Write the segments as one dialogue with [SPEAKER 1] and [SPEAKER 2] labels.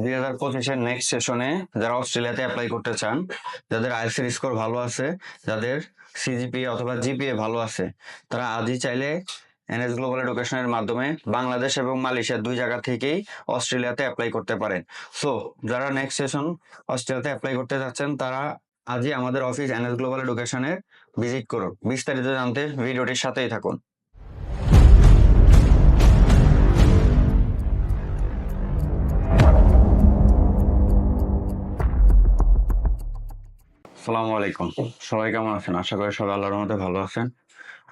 [SPEAKER 1] দুই হাজার পঁচিশের নেক্সট সেশনে যারা অস্ট্রেলিয়াতে অ্যাপ্লাই করতে চান, যাদের আইএলসির স্কোর ভালো আছে, যাদের সিজিপিএ অথবা জিপিএ ভালো আছে, তারা আজই চাইলে এনএস গ্লোবাল এডুকেশনের মাধ্যমে বাংলাদেশ এবং মালয়েশিয়া দুই জায়গা থেকেই অস্ট্রেলিয়াতে অ্যাপ্লাই করতে পারেন। সো যারা নেক্সট সেশন অস্ট্রেলিয়াতে অ্যাপ্লাই করতে যাচ্ছেন, তারা আজই আমাদের অফিস এনএস গ্লোবাল এডুকেশনের ভিজিট করুন। বিস্তারিত জানতে ভিডিওটির সাথেই থাকুন। আসসালামু আলাইকুম। সবাই কেমন আছেন? আশা করি সবাই আল্লাহর মধ্যে ভালো আছেন।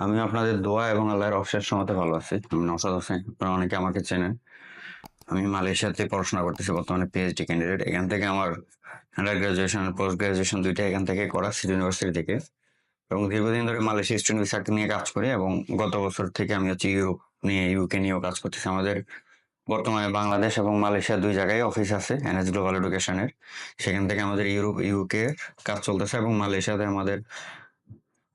[SPEAKER 1] আমি আপনাদের দোয়া এবং আল্লাহর অশেষ মতে ভালো আছি। আমি নসাদ হোসেন, আপনারা অনেকে আমাকে চেনেন। আমি মালয়েশিয়াতে পড়াশোনা করতেছি, বর্তমানে পিএইচডি ক্যান্ডিডেট এখান থেকে আমার আন্ডার গ্রাজুয়েশন পোস্ট গ্রাজুয়েশন দুইটা এখান থেকে করা, সিটি ইউনিভার্সিটি থেকে। এবং দীর্ঘদিন ধরে মালয়েশিয়া স্টুডেন্ট ভিসা নিয়ে কাজ করি এবং গত বছর থেকে আমি হচ্ছে ইউরোপ নিয়ে ইউকে নিয়েও কাজ করতেছি। আমাদের বর্তমানে বাংলাদেশ এবং মালয়েশিয়া দুই জায়গায় অফিস আছে এনএস গ্লোবাল এডুকেশনের সেখান থেকে আমাদের ইউরোপ ইউকে কাজ চলতেছে এবং মালয়েশিয়াতে আমাদের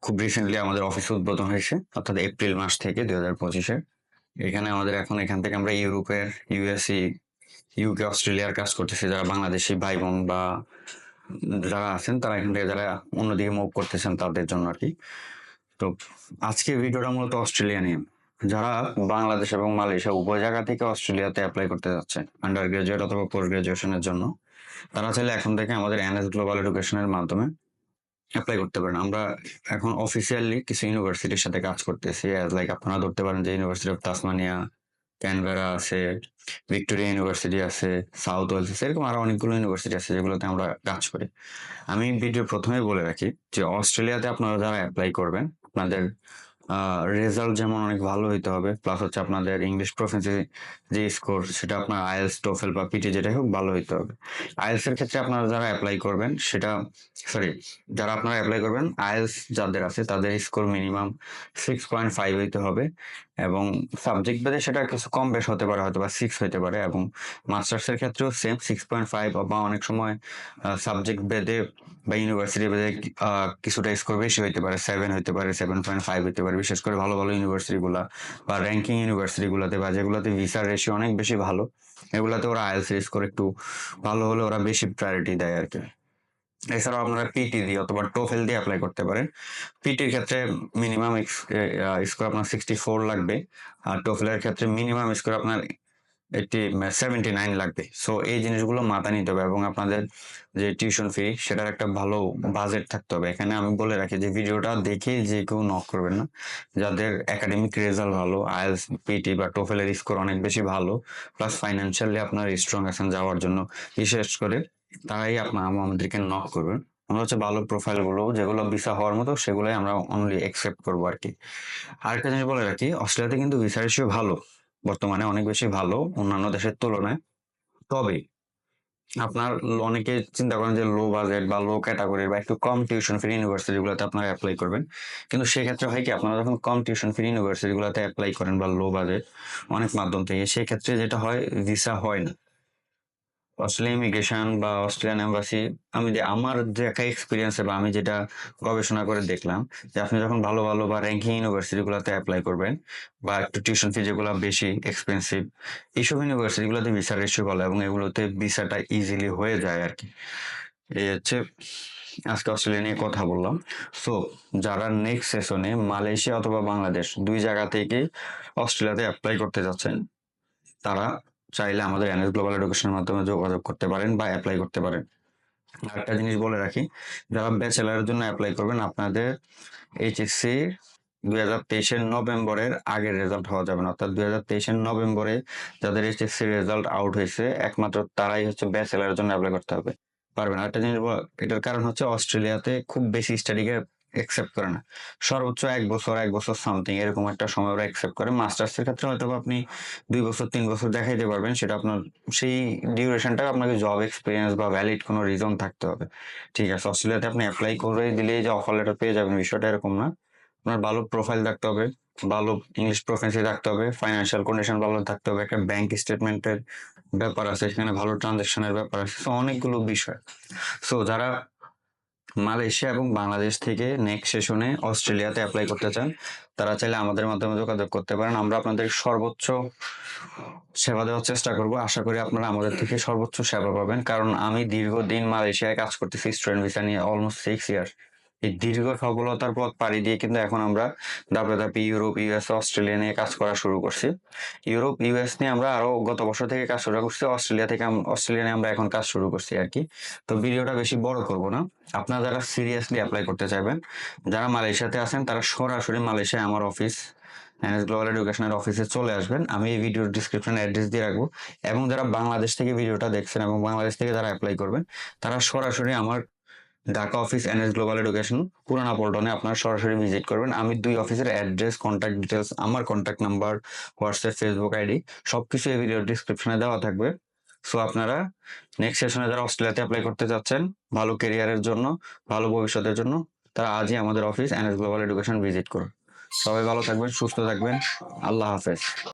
[SPEAKER 1] খুব রিসেন্টলি আমাদের অফিস উদ্বোধন হয়েছে, অর্থাৎ এপ্রিল মাস থেকে দুই হাজার পঁচিশে এখানে আমাদের এখন এখান থেকে আমরা ইউরোপের ইউএসসি ইউকে অস্ট্রেলিয়ার কাজ করতেছি। যারা বাংলাদেশি ভাই বোন বা যারা আছেন, তারা এখান থেকে যারা অন্যদিকে মুভ করতেছেন, তাদের জন্য আর কি। তো আজকে ভিডিওটা মূলত অস্ট্রেলিয়া নিয়ে। যারা বাংলাদেশ এবং মালয়েশিয়া উভয় জায়গা থেকে অস্ট্রেলিয়াতে অ্যাপ্লাই করতে যাচ্ছে আন্ডার গ্রাজুয়েট অথবা পোস্ট গ্রাজুয়েশনের জন্য, তারা চাইলে এখন থেকে আমাদের এনএস গ্লোবাল এডুকেশনের মাধ্যমে অ্যাপ্লাই করতে পারেন। আমরা এখন অফিসিয়ালি কিছু ইউনিভার্সিটির সাথে কাজ করতেছি অ্যাজ লাইক আপনারা ধরতে পারেন যে ইউনিভার্সিটি অফ তাসমানিয়া ক্যানবেরা আছে ভিক্টোরিয়া ইউনিভার্সিটি আছে সাউথ ওয়েলস আছে, এরকম আরও অনেকগুলো ইউনিভার্সিটি আছে যেগুলোতে আমরা কাজ করি। আমি ভিডিও প্রথমেই বলে রাখি যে অস্ট্রেলিয়াতে আপনারা যারা অ্যাপ্লাই করবেন, আপনাদের রেজাল্ট যেমন অনেক ভালো হইতে হবে প্লাস হচ্ছে আপনাদের ইংলিশ প্রফেন্সি যে স্কোর সেটা আপনার আইএলস টোফেল বা পিটি যেটাই হোক ভালো হইতে হবে। আইএলস এর ক্ষেত্রে আপনারা যারা অ্যাপ্লাই করবেন, সেটা সরি যারা আপনারা অ্যাপ্লাই করবেন আইএলস যাদের আছে, তাদের score minimum six point five হইতে হবে। এবং সাবজেক্ট ভেদে সেটা কিছু কম বেশ হতে পারে হয়তো বা সিক্স হতে পারে এবং মাস্টার্স এর ক্ষেত্রেও সেম সিক্স পয়েন্ট ফাইভ বা অনেক সময় সাবজেক্ট ভেদে বা ইউনিভার্সিটি আহ, কিছুটা স্কোর বেশি হইতে পারে সেভেন হইতে পারে সেভেন পয়েন্ট ফাইভ হইতে পারে। বিশেষ করে ভালো ভালো ইউনিভার্সিটি গুলা বা র্যাঙ্কিং ইউনিভার্সিটি গুলাতে বা যেগুলোতে ভিসার রেশিও অনেক বেশি ভালো এগুলাতে ওরা আইএলস স্কোর একটু ভালো হলে ওরা বেশি প্রায়োরিটি দেয় আর কি এছাড়াও আপনারা পিটি দিয়ে অথবা টোফেল দিয়ে অ্যাপ্লাই করতে পারেন। পিটির ক্ষেত্রে মিনিমাম স্কোর আপনার সিক্সটি ফোর লাগবে। আর টোফেলের ক্ষেত্রে মিনিমাম স্কোর আপনার এইটি সেভেন্টি নাইন লাগবে। সো এই জিনিসগুলো মাথায় নিতে হবে এবং আপনাদের যে টিউশন ফি সেটার একটা ভালো বাজেট থাকতে হবে। এখানে আমি বলে রাখি যে, ভিডিওটা দেখে যে কেউ নক করবেন না। যাদের একাডেমিক রেজাল্ট ভালো আইএলস পিটি বা টোফেলের স্কোর অনেক বেশি ভালো প্লাস ফাইন্যান্সিয়ালি আপনার স্ট্রং আছেন যাওয়ার জন্য, বিশেষ করে তারাই আপনার আমাদেরকে নক করবেন। আমরা হচ্ছে ভালো প্রোফাইলগুলো যেগুলো ভিসা হওয়ার মতো সেগুলোই আমরা অনলি একসেপ্ট করব আর কি। আরেকটা জিনিস বলে রাখি, অস্ট্রেলিয়াতে কিন্তু ভিসা রেশিও ভালো, বর্তমানে অনেক বেশি ভালো, অন্যান্য দেশের তুলনায়। তবে আপনার অনেকে চিন্তা করেন যে লো বাজেট বা লো ক্যাটাগরির বা একটু কম টিউশন ফি ইউনিভার্সিটিগুলোতে আপনারা অ্যাপ্লাই করবেন। কিন্তু সেক্ষেত্রে হয় কি, আপনারা যখন কম টিউশন ফি ইউনিভার্সিটিগুলোতে অ্যাপ্লাই করেন বা লো বাজেট অনেক মাধ্যম থেকে, সেক্ষেত্রে যেটা হয় ভিসা হয় না। অস্ট্রেলিয়া ইমিগ্রেশন বা অস্ট্রেলিয়ান এম্বাসি আমি যে আমার দেখা এক্সপিরিয়েন্সে বা আমি যেটা গবেষণা করে দেখলাম যে আপনি যখন ভালো ভালো বা র্যাঙ্কিং ইউনিভার্সিটিগুলোতে অ্যাপ্লাই করবেন বা একটু টিউশন ফি যেগুলো বেশি এক্সপেন্সিভ এইসব ইউনিভার্সিটিগুলোতে ভিসা রেশিও ভালো এবং এগুলোতে ভিসাটা ইজিলি হয়ে যায় আর কি। এই হচ্ছে আজকে অস্ট্রেলিয়া নিয়ে কথা বললাম। সো যারা নেক্সট সেশনে মালয়েশিয়া অথবা বাংলাদেশ দুই জায়গা থেকে অস্ট্রেলিয়াতে অ্যাপ্লাই করতে যাচ্ছেন, তারা চাইলে আমাদের এনএস গ্লোবাল এডুকেশনের মাধ্যমে যোগাযোগ করতে পারেন বা অ্যাপ্লাই করতে পারেন। আরেকটা জিনিস বলে রাখি যারা ব্যাচেলারের জন্য অ্যাপ্লাই করবেন আপনাদের এইচএসসি দুই হাজার তেইশের নভেম্বরের আগের রেজাল্ট হওয়া যাবে না। অর্থাৎ দুই হাজার তেইশের নভেম্বরে যাদের এইচএসসি রেজাল্ট আউট হয়েছে একমাত্র তারাই হচ্ছে ব্যাচেলারের জন্য অ্যাপ্লাই করতে হবে। পারবেন। আরেকটা জিনিস এটার কারণ হচ্ছে অস্ট্রেলিয়াতে খুব বেশি স্টাডিকে একসেপ্ট করে না। সর্বোচ্চ এক বছর এক বছর সামথিং এরকম একটা সময় ওরা একসেপ্ট করে। মাস্টার্সের ক্ষেত্রে হয়তো আপনি দুই বছর, তিন বছর দেখাইতে পারবেন, সেটা আপনার সেই ডিউরেশনটা আপনাকে জব এক্সপিরিয়েন্স বা ভ্যালিড কোনো রিজন থাকতে হবে। ঠিক আছে, অস্ট্রেলিয়াতে আপনি অ্যাপ্লাই করে দিলেই যে অফার লেটার পেয়ে যাবেন, বিষয়টা এরকম না। আপনার ভালো প্রোফাইল থাকতে হবে, ভালো ইংলিশ প্রফেন্সি থাকতে হবে ফাইন্যান্সিয়াল কন্ডিশন ভালো থাকতে হবে, একটা ব্যাংক স্টেটমেন্টের ব্যাপার আছে, সেখানে ভালো ট্রানজেকশনের ব্যাপার আছে অনেকগুলো বিষয়। সো যারা মালয়েশিয়া এবং বাংলাদেশ থেকে নেক্সট সেশনে অস্ট্রেলিয়াতে অ্যাপ্লাই করতে চান, তারা চাইলে আমাদের মাধ্যমে যোগাযোগ করতে পারেন। আমরা আপনাদের সর্বোচ্চ সেবা দেওয়ার চেষ্টা করব। আশা করি আপনারা আমাদের থেকে সর্বোচ্চ সেবা পাবেন, কারণ আমি দীর্ঘদিন মালয়েশিয়ায় কাজ করতেছি স্টুডেন্ট ভিসা নিয়ে অলমোস্ট সিক্স ইয়ার এই দীর্ঘ সফলতার পথ পাড়ি দিয়ে কিন্তু এখন আমরা ধাপে ধাপে ইউরোপ ইউএস অস্ট্রেলিয়া নিয়ে কাজ করা শুরু করছি। ইউরোপ ইউএস নিয়ে আমরা আরও গত বছর থেকে কাজ শুরু করছি অস্ট্রেলিয়া থেকে অস্ট্রেলিয়া নিয়ে আমরা এখন কাজ শুরু করছি আর কি। তো ভিডিওটা বেশি বড় করব না। আপনারা যারা সিরিয়াসলি অ্যাপ্লাই করতে চাইবেন, যারা মালয়েশিয়াতে আছেন, তারা সরাসরি মালয়েশিয়ায় আমার অফিস এনএস গ্লোবাল এডুকেশনের অফিসে চলে আসবেন। আমি এই ভিডিওর ডিসক্রিপশনে অ্যাড্রেস দিয়ে রাখব। এবং যারা বাংলাদেশ থেকে ভিডিওটা দেখছেন এবং বাংলাদেশ থেকে যারা অ্যাপ্লাই করবেন, তারা সরাসরি আমার Dhaka office NS global education পুরানা পল্টনে আপনারা সরাসরি ভিজিট করবেন। আমি দুই অফিসের অ্যাড্রেস কন্ট্যাক্ট ডিটেলস আমার contact number WhatsApp Facebook ID সবকিছু এই ভিডিওর ডিসক্রিপশনে দেওয়া থাকবে। সো আপনারা নেক্সট সেশনে যারা অস্ট্রেলিয়াতে অ্যাপ্লাই করতে যাচ্ছেন, ভালো কেরিয়ারের জন্য, ভালো ভবিষ্যতের জন্য, তারা আজই আমাদের office NS global education visit করুন। সবাই ভালো থাকবেন, সুস্থ থাকবেন। আল্লাহ হাফেজ।